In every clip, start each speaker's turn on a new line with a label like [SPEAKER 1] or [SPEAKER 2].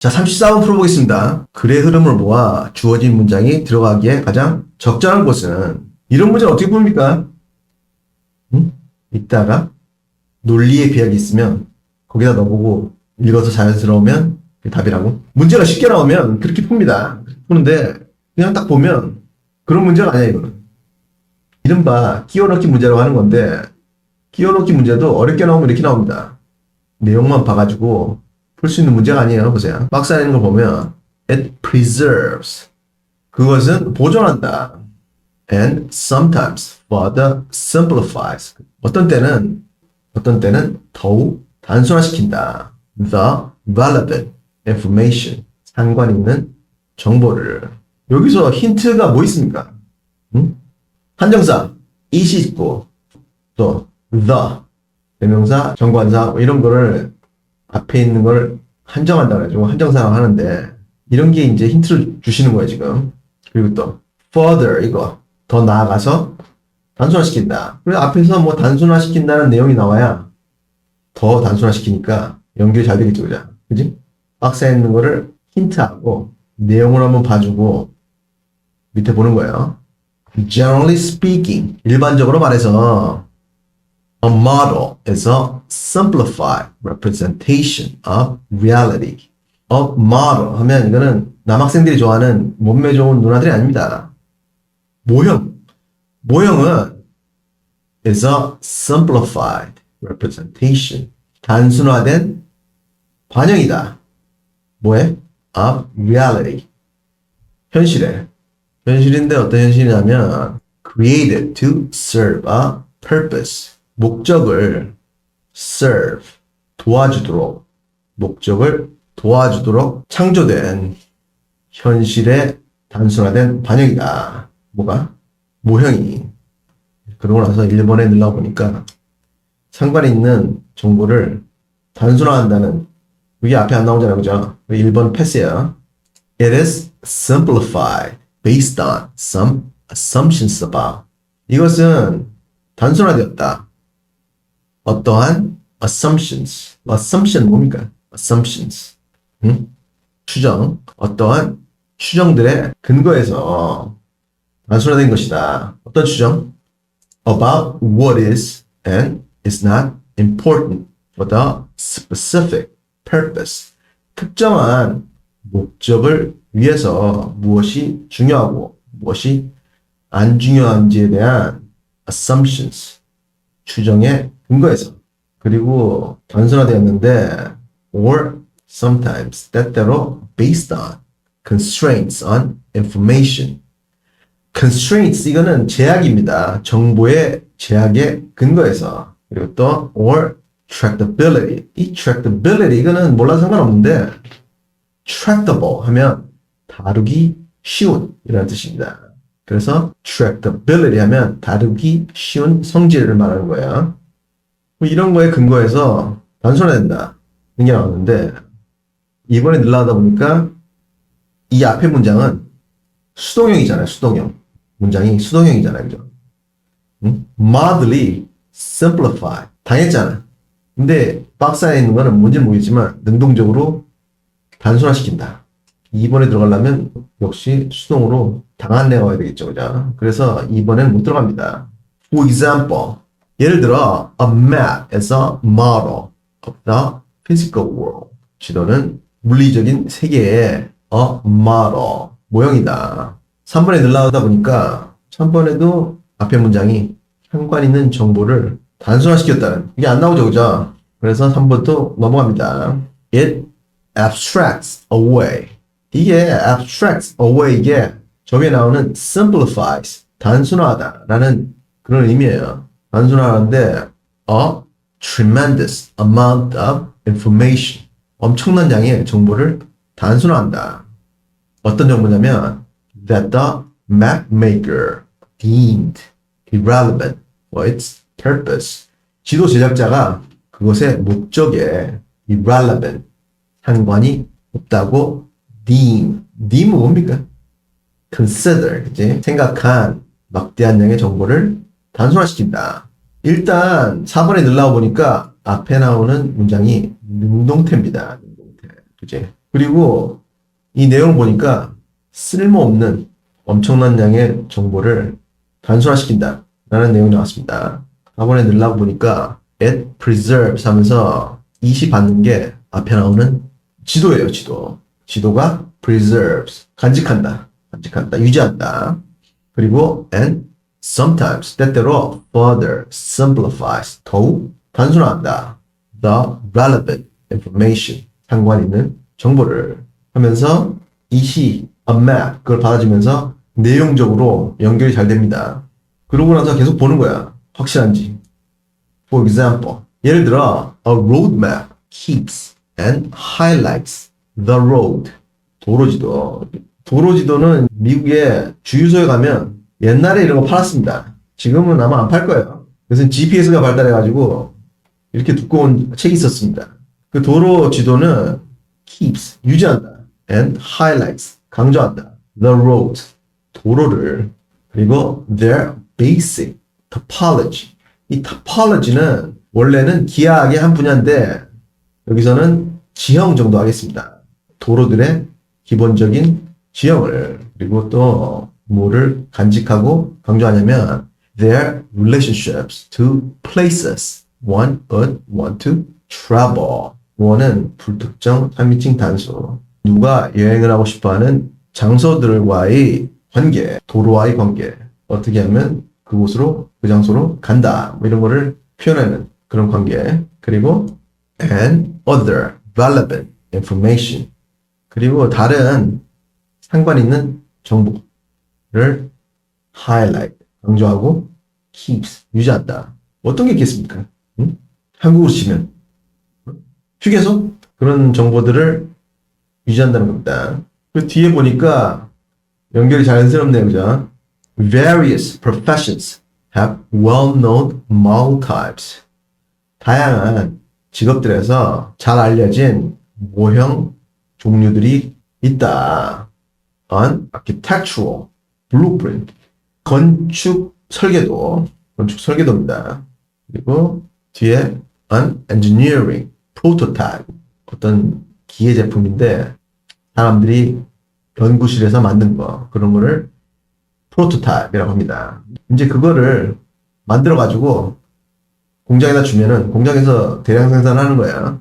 [SPEAKER 1] 자, 34번 풀어보겠습니다. 글의 흐름을 모아 주어진 문장이 들어가기에 가장 적절한 곳은 이런 문제를 어떻게 풉니까? 응? 이따가 논리의 비약이 있으면 거기다 넣어보고 읽어서 자연스러우면 답이라고. 문제가 쉽게 나오면 그렇게 풉니다. 푸는데 그냥 딱 보면 그런 문제가 아니야 이거는. 이른바 끼워넣기 문제라고 하는 건데 끼워넣기 문제도 어렵게 나오면 이렇게 나옵니다. 내용만 봐가지고 풀 수 있는 문제가 아니에요. 보세요. 박스 안에 있는 거 보면 it preserves 그것은 보존한다. and sometimes further simplifies 어떤 때는 어떤 때는 더욱 단순화시킨다. the relevant information 상관 있는 정보를 여기서 힌트가 뭐 있습니까? 응? 한정사 it이 있고 또 the 대명사 정관사 뭐 이런 거를 앞에 있는 걸 한정한다 그래가지고 한정사라고 하는데 이런 게 이제 힌트를 주시는 거예요 지금. 그리고 또 further 이거 더 나아가서 단순화시킨다. 그래서 앞에서 뭐 단순화시킨다는 내용이 나와야 더 단순화시키니까 연결이 잘 되겠죠 그죠? 그지? 박스에 있는 거를 힌트하고 내용을 한번 봐주고 밑에 보는 거예요. Generally speaking 일반적으로 말해서 A model is a simplified representation of reality. A model 하면 이거는 남학생들이 좋아하는 몸매 좋은 누나들이 아닙니다. 모형. 모형은 is a simplified representation. 단순화된 반영이다. 뭐에? of reality. 현실에. 현실인데 어떤 현실이냐면 created to serve a purpose. 목적을 serve 도와주도록 목적을 도와주도록 창조된 현실의 단순화된 반영이다. 뭐가? 모형이. 그러고 나서 1번에 늘려 보니까 상관 있는 정보를 단순화한다는 그게 앞에 안 나오잖아요. 그죠? 1번 패스야. It is simplified based on some assumptions about. 이것은 단순화되었다. 어떠한 assumptions, assumption 뭡니까? assumptions, 응? 추정, 어떠한 추정들의 근거에서 단순화된 것이다. 어떤 추정? about what is and is not important for the specific purpose. 특정한 목적을 위해서 무엇이 중요하고 무엇이 안 중요한지에 대한 assumptions, 추정의 근거에서 그리고 단순화되었는데 or sometimes 때때로 based on constraints on information constraints 이거는 제약입니다. 정보의 제약의 근거에서 그리고 또 or tractability 이 tractability 이거는 몰라도 상관없는데 tractable 하면 다루기 쉬운 이라는 뜻입니다. 그래서 tractability 하면 다루기 쉬운 성질을 말하는 거야. 뭐 이런 거에 근거해서 단순화된다. 이런 게 나왔는데 이번에 늘어나다 보니까 이 앞에 문장은 수동형이잖아요. 수동형. 문장이 수동형이잖아요. 그죠? 응? mildly simplify. 당했잖아. 근데 박스 안에 있는 거는 뭔지 모르겠지만 능동적으로 단순화시킨다. 2번에 들어가려면 역시 수동으로 당한 내가 야 되겠죠. 그죠? 그래서 2번에는 못 들어갑니다. For example, 예를 들어 a map is a model of the physical world. 지도는 물리적인 세계의 a model, 모형이다. 3번에 늘어나다 보니까 3번에도 앞에 문장이 상관 있는 정보를 단순화시켰다는 이게 안 나오죠. 그죠? 그래서 3번도 넘어갑니다. It abstracts away. 이게 abstracts away 이게 저기에 나오는 simplifies 단순화하다라는 그런 의미예요. 단순화하는데 a tremendous amount of information 엄청난 양의 정보를 단순화한다. 어떤 정보냐면 that the map maker deemed irrelevant for its purpose. 지도 제작자가 그것의 목적에 irrelevant 상관이 없다고 deem deem은 뭡니까? consider 이제 생각한 막대한 양의 정보를 단순화시킨다. 일단 4번에 늘나와 보니까 앞에 나오는 문장이 능동태입니다. 능동태. 그지? 그리고 이 내용을 보니까 쓸모없는 엄청난 양의 정보를 단순화시킨다. 라는 내용이 나왔습니다. 학원에 넣으려고 보니까 it preserves 하면서 it이 받는 게 앞에 나오는 지도예요, 지도. 지도가 preserves, 간직한다. 간직한다, 유지한다. 그리고 and sometimes, 때때로 further simplifies, 더욱 단순화한다. the relevant information, 상관 있는 정보를 하면서 it이 a map, 그걸 받아주면서 내용적으로 연결이 잘 됩니다. 그러고 나서 계속 보는 거야. 확실한지. For example, 예를 들어, a roadmap keeps and highlights the road. 도로지도. 도로지도는 미국의 주유소에 가면 옛날에 이런 거 팔았습니다. 지금은 아마 안 팔 거예요. 그래서 GPS가 발달해가지고 이렇게 두꺼운 책이 있었습니다. 그 도로 지도는 keeps, 유지한다. and highlights, 강조한다. the road, 도로를. 그리고 their basic topology. 이 topology는 원래는 기하학의 한 분야인데 여기서는 지형 정도 하겠습니다. 도로들의 기본적인 지형을 그리고 또 뭐를 간직하고 강조하냐면 their relationships to places one would want to travel. 원은 불특정 3인칭 단수. 누가 여행을 하고 싶어하는 장소들과의 관계, 도로와의 관계. 어떻게 하면 그곳으로 그 장소로 간다. 뭐 이런 거를 표현하는 그런 관계. 그리고 and other relevant information. 그리고 다른 상관 있는 정보를 highlight, 강조하고 keeps, 유지한다. 어떤 게 있겠습니까? 응? 한국으로 치면 휴게소 그런 정보들을 유지한다는 겁니다. 그 뒤에 보니까 연결이 자연스럽네요, 그죠? Various professions have well-known model types. 다양한 직업들에서 잘 알려진 모형 종류들이 있다. An architectural blueprint. 건축 설계도. 건축 설계도입니다. 그리고 뒤에 an engineering prototype. 어떤 기계 제품인데 사람들이 연구실에서 만든 거. 그런 거를 프로토타입이라고 합니다. 이제 그거를 만들어 가지고 공장에다 주면은 공장에서 대량 생산하는 거야.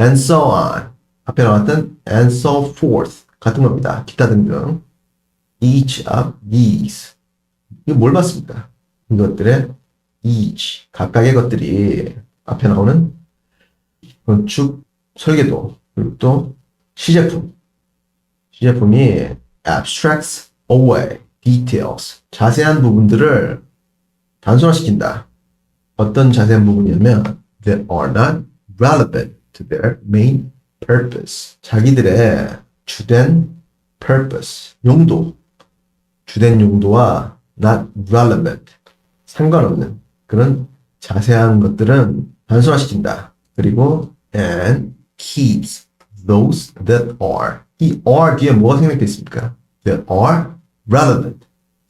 [SPEAKER 1] And so on. 앞에 나왔던 and so forth 같은 겁니다. 기타 등등. Each of these. 이게 뭘 봤습니까? 이것들의 each. 각각의 것들이 앞에 나오는 건축 설계도 그리고 또 시제품. 시제품이 abstracts away details. 자세한 부분들을 단순화시킨다. 어떤 자세한 부분이냐면 that are not relevant to their main purpose. 자기들의 주된 purpose, 용도, 주된 용도와 not relevant, 상관없는 그런 자세한 것들은 단순화시킨다. 그리고 and keeps those that are. 이 are 뒤에 뭐가 생략되어 있습니까? that are relevant.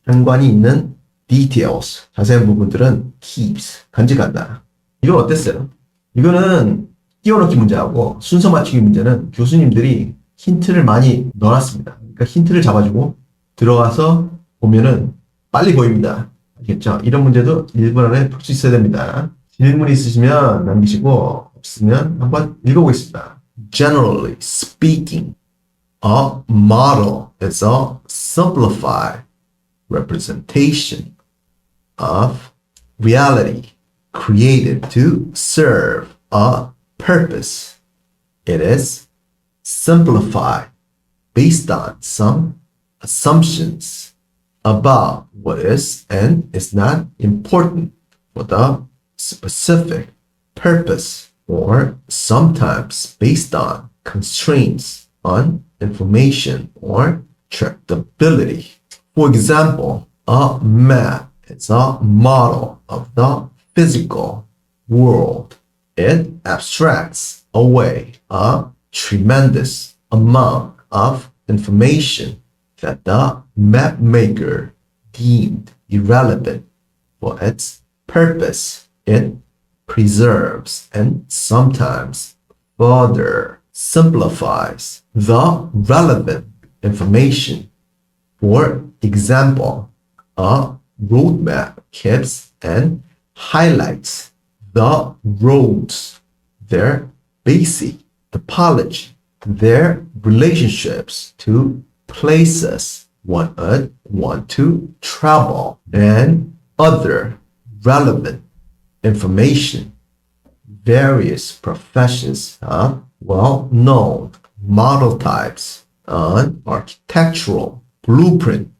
[SPEAKER 1] 상관이 있는 details. 자세한 부분들은 keeps. 간직한다. 이건 어땠어요? 이거는 띄워넣기 문제하고 순서 맞추기 문제는 교수님들이 힌트를 많이 넣어놨습니다. 그러니까 힌트를 잡아주고 들어가서 보면은 빨리 보입니다. 알겠죠? 이런 문제도 1분 안에 풀 수 있어야 됩니다. 질문 있으시면 남기시고 없으면 한번 읽어보겠습니다. Generally speaking, a model is a simplified representation of reality created to serve a purpose. It is simplified based on some assumptions about what is and is not important for the specific purpose, or sometimes based on constraints on information or tractability. For example, a map is a model of the physical world. It abstracts away a tremendous amount of information that the map maker deemed irrelevant for its purpose. It preserves and sometimes further simplifies the relevant information. For example, a roadmap keeps and highlights the roads, their basic topology, their relationships to places one would want to travel, and other relevant information. Various professions are well known model types on architectural blueprint,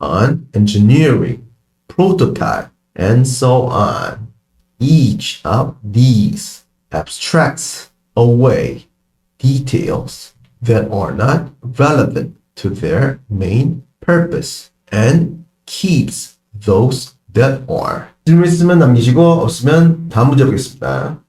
[SPEAKER 1] on engineering, prototype, and so on. Each of these abstracts away details that are not relevant to their main purpose and keeps those that are. 질문 있으면 남기시고 없으면 다음 문제 보겠습니다.